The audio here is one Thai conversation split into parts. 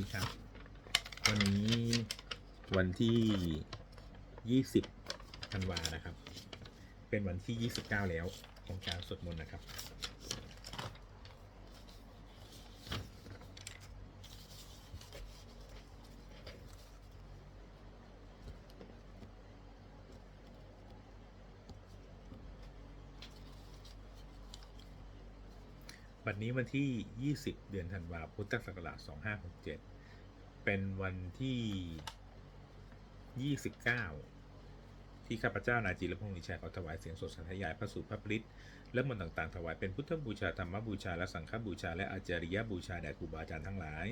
ดีครับ วันนี้วันที่ 20ธันวานะครับ เป็นวันที่ 29 แล้วของการสวดมนต์นะครับ วันนี้วันที่ 20 เดือนธันวาพุทธศักราช2567 เป็นวันที่ 29 ที่ข้าพเจ้านายจิรพงษ์อิชัยขอถวายเสียงสดสัทยายพระสูตรพระปริตและมนต์ต่างๆ ถวายเป็นพุทธบูชาธรรมบูชาและสังฆบูชาและอาจาริยบูชาแด่ครูบาอาจารย์ทั้งหลาย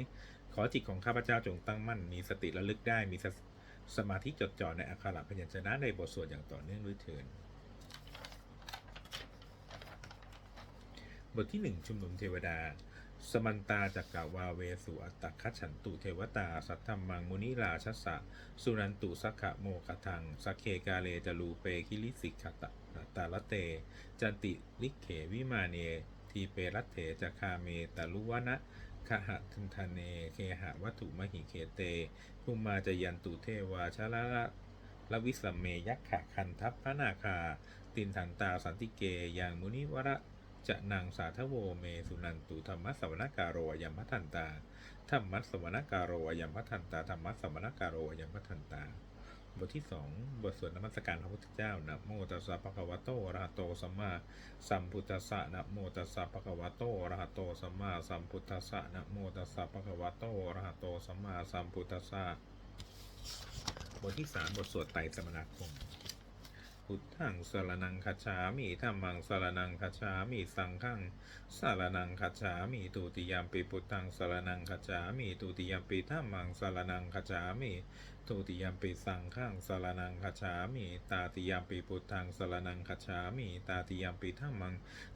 ขอจิตของข้าพเจ้าจงตั้งมั่นมีสติระลึกได้มีสสมาธิจดจ่อในอักขระพยัญชนะในบทสวดอย่างต่อเนื่องด้วยเถิด บทที่หนึ่งชุมนุมเทวดา สมันตาจักกาวาเวสุอัตตคัจฉันตุเทวตา สัทธรรมังมุนิราชสสะ สุนันตุสักขะโมกทังสักเคกาเลจลูเปคิลิสิกขตะตาลเต จันติลิเขวิมาเน ทีเปรัตเถจคาเมตาลุวนะขหะทันทเน เคหะวัตถุมหิเคเตภูมาจยันตุเทวาชาละละละวิสัมเมยักขะคันทัพพระนาคา ตินทันตาสันติเกยังมุนิวระ จะนางสาทโวเมสุนันตุธรรมะสวนการโรยมพัทันตาธรรมะสวนการโรยมพัทันตาธรรมะสวนการโรยมพัทันตา บทที่สองบทสวดนมัสการพระพุทธเจ้านะโมตัสสะภะคะวะโตอะระหะโตสัมมาสัมพุทธัสสะนะโมตัสสะภะคะวะโตอะระหะโตสัมมาสัมพุทธัสสะนะโมตัสสะภะคะวะโตอะระหะโตสัมมาสัมพุทธัสสะบทที่สามบทสวดไตรสรณคม พุทธังสรนังคัจฉามิธรรมังสรนังคัจฉามิสังฆังสรนังคัจฉามิตุติยมปิพุทธังสรนังคัจฉามิตุติยมปิธรรมังสรนังคัจฉามิตุติยมปิสังฆังสรนังคัจฉามิตาติยมปิพุทธังสรนังคัจฉามิตาติยมปิธรรมัง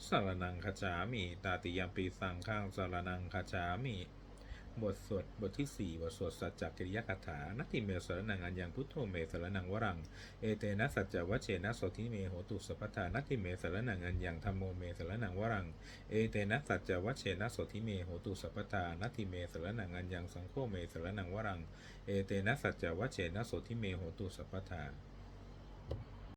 สรนังคัจฉามิตาติยมปิสังฆังสรนังคัจฉามิ บทสวดบทที่ 4 บทสวดสัจจกิริยคาถา นัตติเมสรนังอัญญังพุทโธเมสรนังวรัง เอเตนะสัจจวัชเชนะสทิเมโหตุสัพพานัตติเมสรนังอัญญังธรรมโมเมสรนังวรัง เอเตนะสัจจวัชเชนะสทิเมโหตุสัพพานัตติเมสรนังอัญญังสังโฆเมสรนังวรัง เอเตนะสัจจวัชเชนะสทิเมโหตุสัพพา